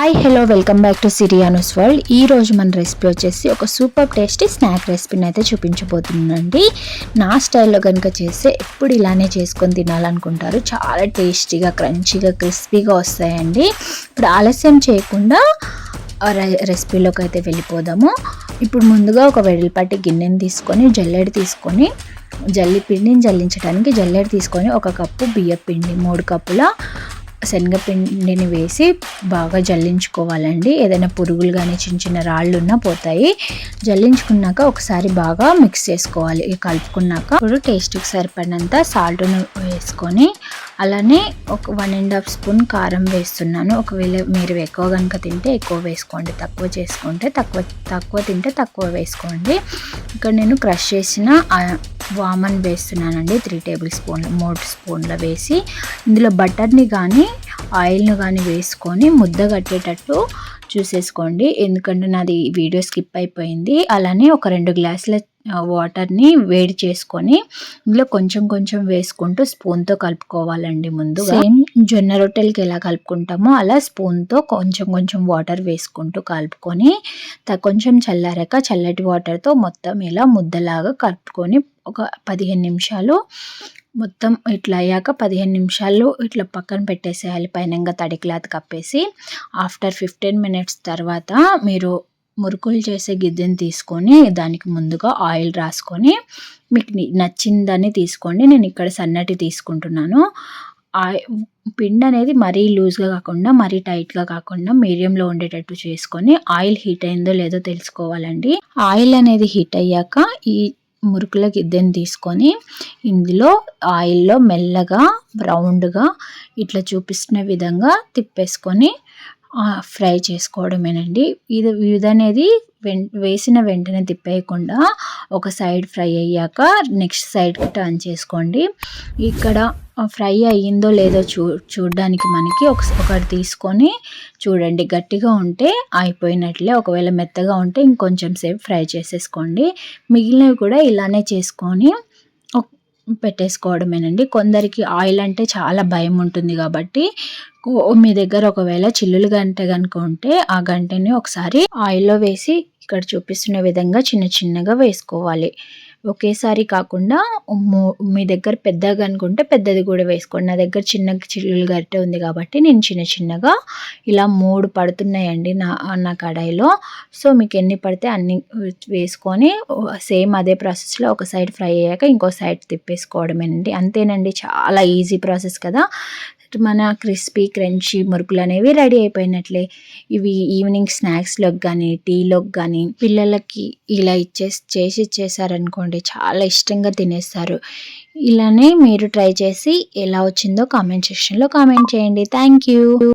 Hi hello welcome back to Sirianos world ఈ రోజు మన రెసిపీ వచ్చేసి ఒక సూపర్ టేస్టీ స్నాక్ రెసిపీని అయితే చూపించబోతున్నానండి. నా స్టైల్లో కనుక చేస్తే ఎప్పుడు ఇలానే చేసుకొని తినాలనుకుంటారు. చాలా టేస్టీగా క్రంచీగా క్రిస్పీగా వస్తాయండి. ఇప్పుడు ఆలస్యం చేయకుండా ఆ రె- రెసిపీలోకి అయితే వెళ్ళిపోదాము. ఇప్పుడు ముందుగా ఒక వెడల్పాటి గిన్నెని తీసుకొని జల్లెడ తీసుకొని జల్లి పిండిని జల్లించడానికి జల్లెడ తీసుకొని ఒక కప్పు బియ్య పిండి మూడు కప్పుల శనగపిండిని వేసి బాగా జల్లించుకోవాలండి. ఏదైనా పురుగులు కానీ చిన్న చిన్న రాళ్ళు ఉన్నా పోతాయి. జల్లించుకున్నాక ఒకసారి బాగా మిక్స్ చేసుకోవాలి. కలుపుకున్నాక ఇప్పుడు టేస్ట్కి సరిపడినంత సాల్ట్ను వేసుకొని అలానే ఒక వన్ అండ్ హాఫ్ స్పూన్ కారం వేస్తున్నాను. ఒకవేళ మీరు ఎక్కువ కనుక తింటే ఎక్కువ వేసుకోండి. తక్కువ చేసుకుంటే తక్కువ తక్కువ తింటే తక్కువ వేసుకోండి. ఇక్కడ నేను క్రష్ చేసిన వామన్ వేస్తున్నానండి. త్రీ టేబుల్ స్పూన్లు మూడు స్పూన్ల వేసి. ఇందులో బటర్ని కానీ ఆయిల్ని కానీ వేసుకొని ముద్ద కట్టేటట్టు చూసేసుకోండి. ఎందుకంటే నాది వీడియో స్కిప్ అయిపోయింది. అలానే ఒక రెండు గ్లాసుల వాటర్ని వేడి చేసుకొని ఇందులో కొంచెం కొంచెం వేసుకుంటూ స్పూన్తో కలుపుకోవాలండి ముందు సేమ్ జొన్న రొట్టెలకి ఎలా కలుపుకుంటామో అలా స్పూన్తో కొంచెం కొంచెం వాటర్ వేసుకుంటూ కలుపుకొని కొంచెం చల్లారాక చల్లటి వాటర్తో మొత్తం ఇలా ముద్దలాగా కలుపుకొని ఒక పదిహేను నిమిషాలు మొత్తం ఇట్లా అయ్యాక పదిహేను నిమిషాలు ఇట్లా పక్కన పెట్టేసేయాలి. పైన తడి క్లాత్ కప్పేసి ఆఫ్టర్ ఫిఫ్టీన్ మినిట్స్ తర్వాత మీరు మురుకులు చేసే గిద్దెని తీసుకొని దానికి ముందుగా ఆయిల్ రాసుకొని మీకు నచ్చిందని తీసుకోండి. నేను ఇక్కడ సన్నటి తీసుకుంటున్నాను. పిండి అనేది మరీ లూజ్గా కాకుండా మరీ టైట్గా కాకుండా మీడియంలో ఉండేటట్టు చేసుకొని ఆయిల్ హీట్ అయిందో లేదో తెలుసుకోవాలండి. ఆయిల్ అనేది హీట్ అయ్యాక ఈ మురుకుల గిద్దెని తీసుకొని ఇందులో ఆయిల్లో మెల్లగా రౌండ్గా ఇట్లా చూపిస్తున్న విధంగా తిప్పేసుకొని ఫ్రై చేసుకోవడమేనండి. ఇది ఇది అనేది వేసిన వెంటనే తిప్పేయకుండా ఒక సైడ్ ఫ్రై అయ్యాక నెక్స్ట్ సైడ్కి టర్న్ చేసుకోండి. ఇక్కడ ఫ్రై అయ్యిందో లేదో చూ చూడడానికి మనకి ఒక ఒకటి తీసుకొని చూడండి. గట్టిగా ఉంటే అయిపోయినట్లే. ఒకవేళ మెత్తగా ఉంటే ఇంకొంచెం సేపు ఫ్రై చేసేసుకోండి. మిగిలినవి కూడా ఇలానే చేసుకొని పెట్టేసుకోవడమేనండి. కొందరికి ఆయిల్ అంటే చాలా భయం ఉంటుంది కాబట్టి కో- మీ దగ్గర ఒకవేళ చిల్లులు గంట కనుక ఉంటే ఆ గంటని ఒకసారి ఆయిల్లో వేసి ఇక్కడ చూపిస్తున్న విధంగా చిన్న చిన్నగా వేసుకోవాలి. ఒకేసారి కాకుండా మీ దగ్గర పెద్దగా అనుకుంటే పెద్దది కూడా వేసుకోండి. నా దగ్గర చిన్న చిల్లులు గరిటె ఉంది కాబట్టి నేను చిన్న చిన్నగా ఇలా మూడు పడుతున్నాయండి నా నా కడాయిలో. సో మీకు ఎన్ని పడితే అన్ని వేసుకొని సేమ్ అదే ప్రాసెస్లో ఒక సైడ్ ఫ్రై అయ్యాక ఇంకో సైడ్ తిప్పేసుకోవడమేనండి. అంతేనండి చాలా ఈజీ ప్రాసెస్ కదా. మన క్రిస్పీ క్రంచీ మురుకులు అనేవి రెడీ అయిపోయినట్లే. ఇవి ఈవినింగ్ స్నాక్స్లోకి కానీ టీలోకి కానీ పిల్లలకి ఇలా ఇచ్చేసి చేసి ఇచ్చేసారనుకోండి చాలా ఇష్టంగా తినేస్తారు. ఇలానే మీరు ట్రై చేసి ఎలా వచ్చిందో కామెంట్ సెక్షన్లో కామెంట్ చేయండి. Thank you.